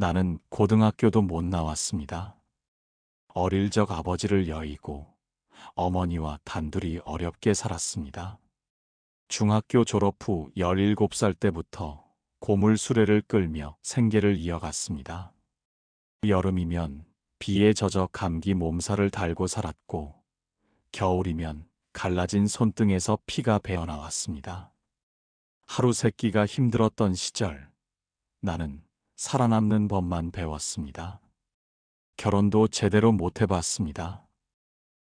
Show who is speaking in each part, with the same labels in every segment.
Speaker 1: 나는 고등학교도 못 나왔습니다. 어릴 적 아버지를 여의고 어머니와 단둘이 어렵게 살았습니다. 중학교 졸업 후 17살 때부터 고물 수레를 끌며 생계를 이어갔습니다. 여름이면 비에 젖어 감기 몸살을 달고 살았고 겨울이면 갈라진 손등에서 피가 배어 나왔습니다. 하루 세끼가 힘들었던 시절 나는 살아남는 법만 배웠습니다. 결혼도 제대로 못 해봤습니다.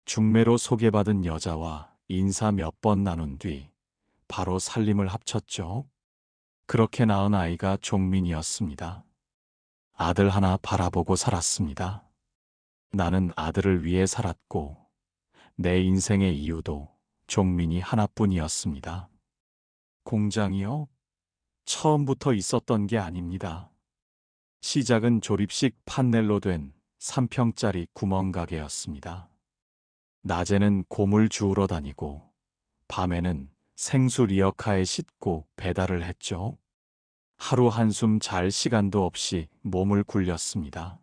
Speaker 1: 중매로 소개받은 여자와 인사 몇 번 나눈 뒤 바로 살림을 합쳤죠. 그렇게 낳은 아이가 종민이었습니다. 아들 하나 바라보고 살았습니다. 나는 아들을 위해 살았고 내 인생의 이유도 종민이 하나뿐이었습니다. 공장이요? 처음부터 있었던 게 아닙니다. 시작은 조립식 판넬로 된 3평짜리 구멍가게였습니다. 낮에는 고물 주우러 다니고 밤에는 생수 리어카에 싣고 배달을 했죠. 하루 한숨 잘 시간도 없이 몸을 굴렸습니다.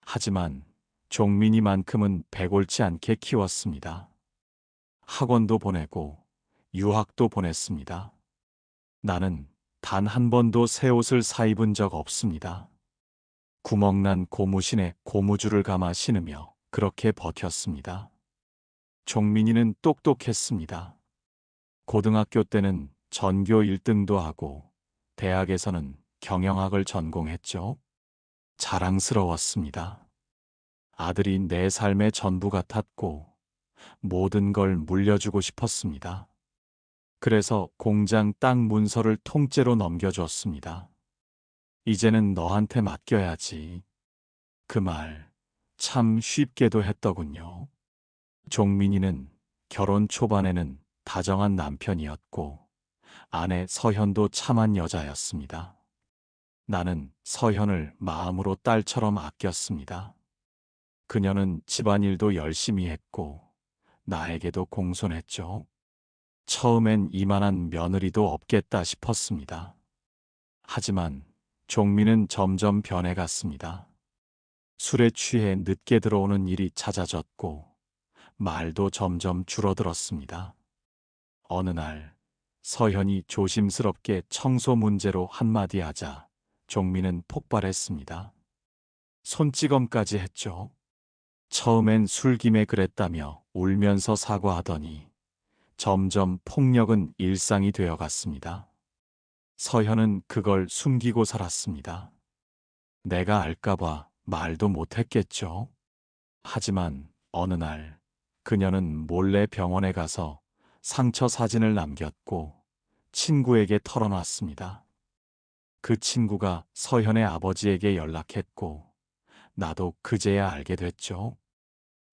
Speaker 1: 하지만 종민이만큼은 배골치 않게 키웠습니다. 학원도 보내고 유학도 보냈습니다. 나는 단 한 번도 새 옷을 사 입은 적 없습니다. 구멍난 고무신에 고무줄을 감아 신으며 그렇게 버텼습니다. 종민이는 똑똑했습니다. 고등학교 때는 전교 1등도 하고 대학에서는 경영학을 전공했죠. 자랑스러웠습니다. 아들이 내 삶의 전부 같았고 모든 걸 물려주고 싶었습니다. 그래서 공장 땅 문서를 통째로 넘겨줬습니다. 이제는 너한테 맡겨야지. 그 말 참 쉽게도 했더군요. 종민이는 결혼 초반에는 다정한 남편이었고 아내 서현도 참한 여자였습니다. 나는 서현을 마음으로 딸처럼 아꼈습니다. 그녀는 집안일도 열심히 했고 나에게도 공손했죠. 처음엔 이만한 며느리도 없겠다 싶었습니다. 하지만 종민은 점점 변해갔습니다. 술에 취해 늦게 들어오는 일이 잦아졌고 말도 점점 줄어들었습니다. 어느 날 서현이 조심스럽게 청소 문제로 한마디 하자 종민은 폭발했습니다. 손찌검까지 했죠. 처음엔 술김에 그랬다며 울면서 사과하더니 점점 폭력은 일상이 되어 갔습니다. 서현은 그걸 숨기고 살았습니다. 내가 알까봐 말도 못했겠죠. 하지만 어느 날 그녀는 몰래 병원에 가서 상처 사진을 남겼고 친구에게 털어놨습니다. 그 친구가 서현의 아버지에게 연락했고 나도 그제야 알게 됐죠.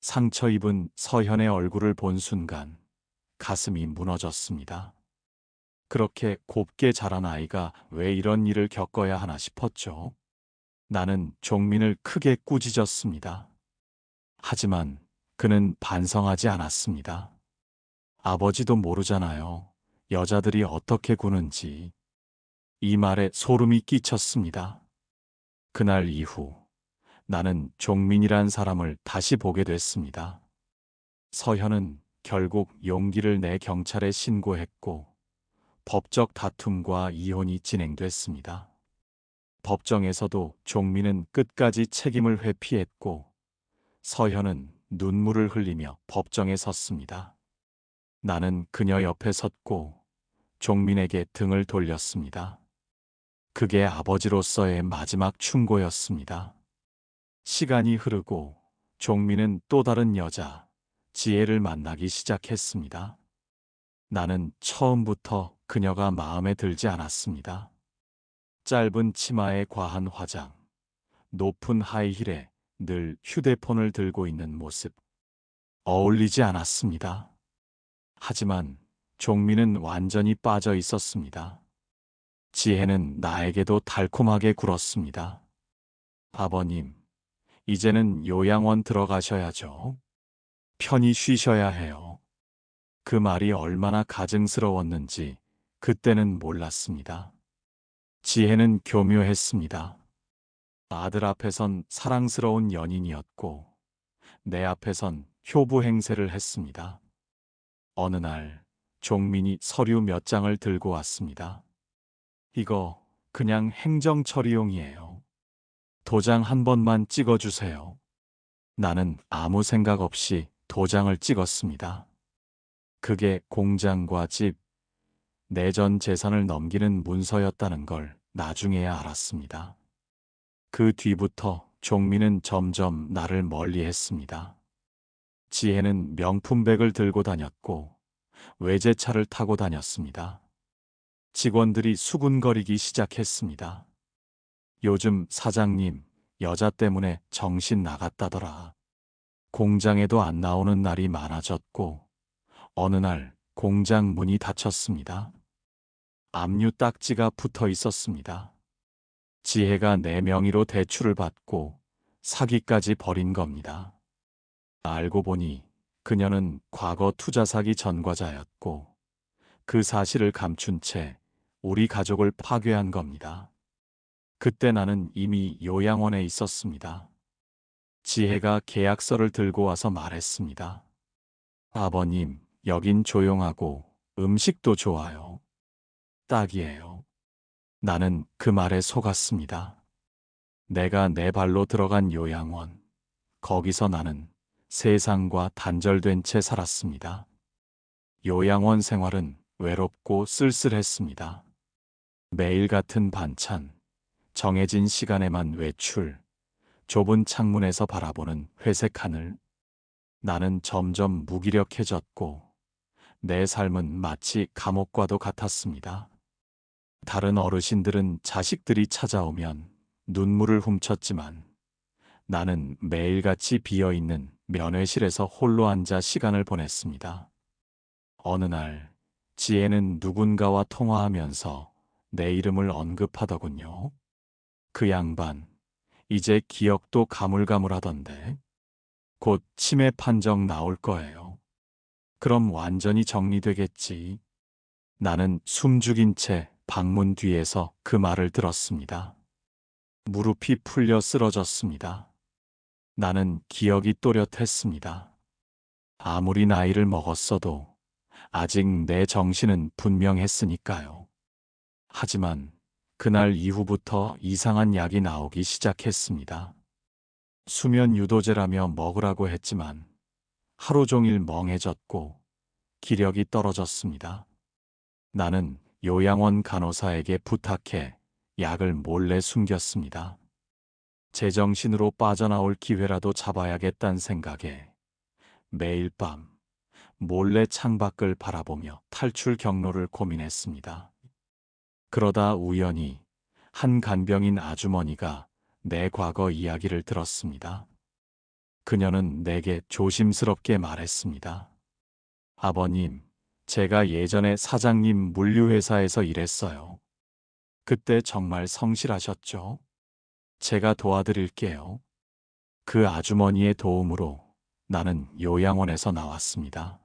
Speaker 1: 상처 입은 서현의 얼굴을 본 순간 가슴이 무너졌습니다. 그렇게 곱게 자란 아이가 왜 이런 일을 겪어야 하나 싶었죠. 나는 종민을 크게 꾸짖었습니다. 하지만 그는 반성하지 않았습니다. 아버지도 모르잖아요. 여자들이 어떻게 구는지. 이 말에 소름이 끼쳤습니다. 그날 이후 나는 종민이란 사람을 다시 보게 됐습니다. 서현은 결국 용기를 내 경찰에 신고했고 법적 다툼과 이혼이 진행됐습니다. 법정에서도 종민은 끝까지 책임을 회피했고 서현은 눈물을 흘리며 법정에 섰습니다. 나는 그녀 옆에 섰고 종민에게 등을 돌렸습니다. 그게 아버지로서의 마지막 충고였습니다. 시간이 흐르고 종민은 또 다른 여자, 지혜를 만나기 시작했습니다. 나는 처음부터 그녀가 마음에 들지 않았습니다. 짧은 치마에 과한 화장, 높은 하이힐에 늘 휴대폰을 들고 있는 모습. 어울리지 않았습니다. 하지만 종민은 완전히 빠져 있었습니다. 지혜는 나에게도 달콤하게 굴었습니다. 아버님, 이제는 요양원 들어가셔야죠. 편히 쉬셔야 해요. 그 말이 얼마나 가증스러웠는지 그때는 몰랐습니다. 지혜는 교묘했습니다. 아들 앞에선 사랑스러운 연인이었고, 내 앞에선 효부 행세를 했습니다. 어느 날, 종민이 서류 몇 장을 들고 왔습니다. 이거 그냥 행정 처리용이에요. 도장 한 번만 찍어주세요. 나는 아무 생각 없이 도장을 찍었습니다. 그게 공장과 집, 내전 재산을 넘기는 문서였다는 걸 나중에야 알았습니다. 그 뒤부터 종민은 점점 나를 멀리 했습니다. 지혜는 명품백을 들고 다녔고 외제차를 타고 다녔습니다. 직원들이 수군거리기 시작했습니다. 요즘 사장님, 여자 때문에 정신 나갔다더라. 공장에도 안 나오는 날이 많아졌고, 어느 날 공장 문이 닫혔습니다. 압류 딱지가 붙어 있었습니다. 지혜가 내 명의로 대출을 받고 사기까지 벌인 겁니다. 알고 보니 그녀는 과거 투자 사기 전과자였고 그 사실을 감춘 채 우리 가족을 파괴한 겁니다. 그때 나는 이미 요양원에 있었습니다. 지혜가 계약서를 들고 와서 말했습니다. 아버님, 여긴 조용하고 음식도 좋아요. 딱이에요. 나는 그 말에 속았습니다. 내가 내 발로 들어간 요양원. 거기서 나는 세상과 단절된 채 살았습니다. 요양원 생활은 외롭고 쓸쓸했습니다. 매일 같은 반찬, 정해진 시간에만 외출, 좁은 창문에서 바라보는 회색 하늘. 나는 점점 무기력해졌고, 내 삶은 마치 감옥과도 같았습니다. 다른 어르신들은 자식들이 찾아오면 눈물을 훔쳤지만 나는 매일같이 비어있는 면회실에서 홀로 앉아 시간을 보냈습니다. 어느 날 지혜는 누군가와 통화하면서 내 이름을 언급하더군요. 그 양반, 이제 기억도 가물가물하던데. 곧 치매 판정 나올 거예요. 그럼 완전히 정리되겠지. 나는 숨 죽인 채 방문 뒤에서 그 말을 들었습니다. 무릎이 풀려 쓰러졌습니다. 나는 기억이 또렷했습니다. 아무리 나이를 먹었어도 아직 내 정신은 분명했으니까요. 하지만 그날 이후부터 이상한 약이 나오기 시작했습니다. 수면 유도제라며 먹으라고 했지만 하루 종일 멍해졌고 기력이 떨어졌습니다. 나는 요양원 간호사에게 부탁해 약을 몰래 숨겼습니다. 제정신으로 빠져나올 기회라도 잡아야겠다는 생각에 매일 밤 몰래 창밖을 바라보며 탈출 경로를 고민했습니다. 그러다 우연히 한 간병인 아주머니가 내 과거 이야기를 들었습니다. 그녀는 내게 조심스럽게 말했습니다. 아버님, 제가 예전에 사장님 물류회사에서 일했어요. 그때 정말 성실하셨죠? 제가 도와드릴게요. 그 아주머니의 도움으로 나는 요양원에서 나왔습니다.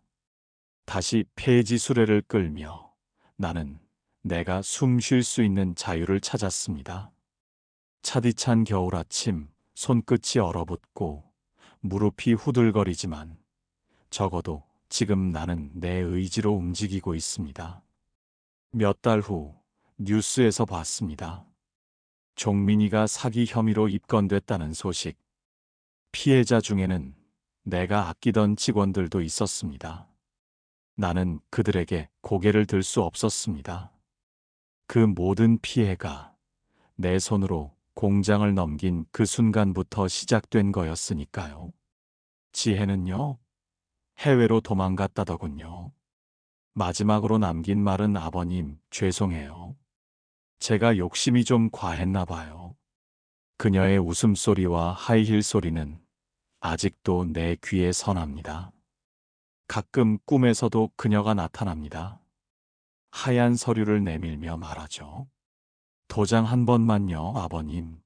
Speaker 1: 다시 폐지 수레를 끌며 나는 내가 숨 쉴 수 있는 자유를 찾았습니다. 차디찬 겨울 아침 손끝이 얼어붙고 무릎이 후들거리지만 적어도 지금 나는 내 의지로 움직이고 있습니다. 몇 달 후 뉴스에서 봤습니다. 종민이가 사기 혐의로 입건됐다는 소식. 피해자 중에는 내가 아끼던 직원들도 있었습니다. 나는 그들에게 고개를 들 수 없었습니다. 그 모든 피해가 내 손으로 공장을 넘긴 그 순간부터 시작된 거였으니까요. 지혜는요, 해외로 도망갔다더군요. 마지막으로 남긴 말은 아버님, 죄송해요. 제가 욕심이 좀 과했나 봐요. 그녀의 웃음소리와 하이힐 소리는 아직도 내 귀에 선합니다. 가끔 꿈에서도 그녀가 나타납니다. 하얀 서류를 내밀며 말하죠. 도장 한 번만요, 아버님.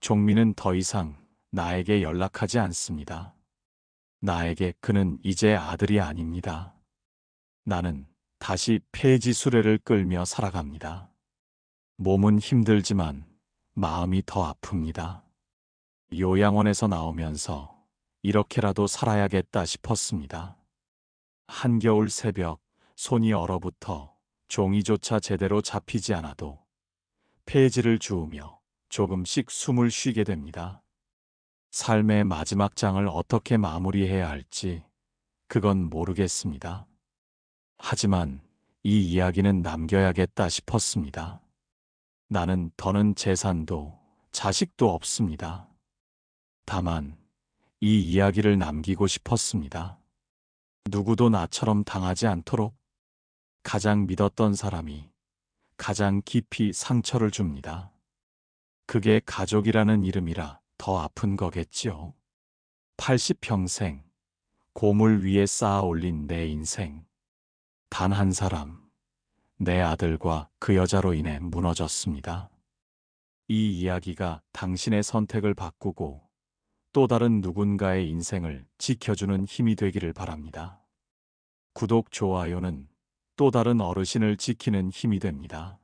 Speaker 1: 종민은 더 이상 나에게 연락하지 않습니다. 나에게 그는 이제 아들이 아닙니다. 나는 다시 폐지 수레를 끌며 살아갑니다. 몸은 힘들지만 마음이 더 아픕니다. 요양원에서 나오면서 이렇게라도 살아야겠다 싶었습니다. 한겨울 새벽 손이 얼어붙어 종이조차 제대로 잡히지 않아도 페이지를 주우며 조금씩 숨을 쉬게 됩니다. 삶의 마지막 장을 어떻게 마무리해야 할지 그건 모르겠습니다. 하지만 이 이야기는 남겨야겠다 싶었습니다. 나는 더는 재산도 자식도 없습니다. 다만 이 이야기를 남기고 싶었습니다. 누구도 나처럼 당하지 않도록 가장 믿었던 사람이 가장 깊이 상처를 줍니다. 그게 가족이라는 이름이라 더 아픈 거겠지요. 80평생 고물 위에 쌓아 올린 내 인생. 단 한 사람, 내 아들과 그 여자로 인해 무너졌습니다. 이 이야기가 당신의 선택을 바꾸고 또 다른 누군가의 인생을 지켜주는 힘이 되기를 바랍니다. 구독, 좋아요는 또 다른 어르신을 지키는 힘이 됩니다.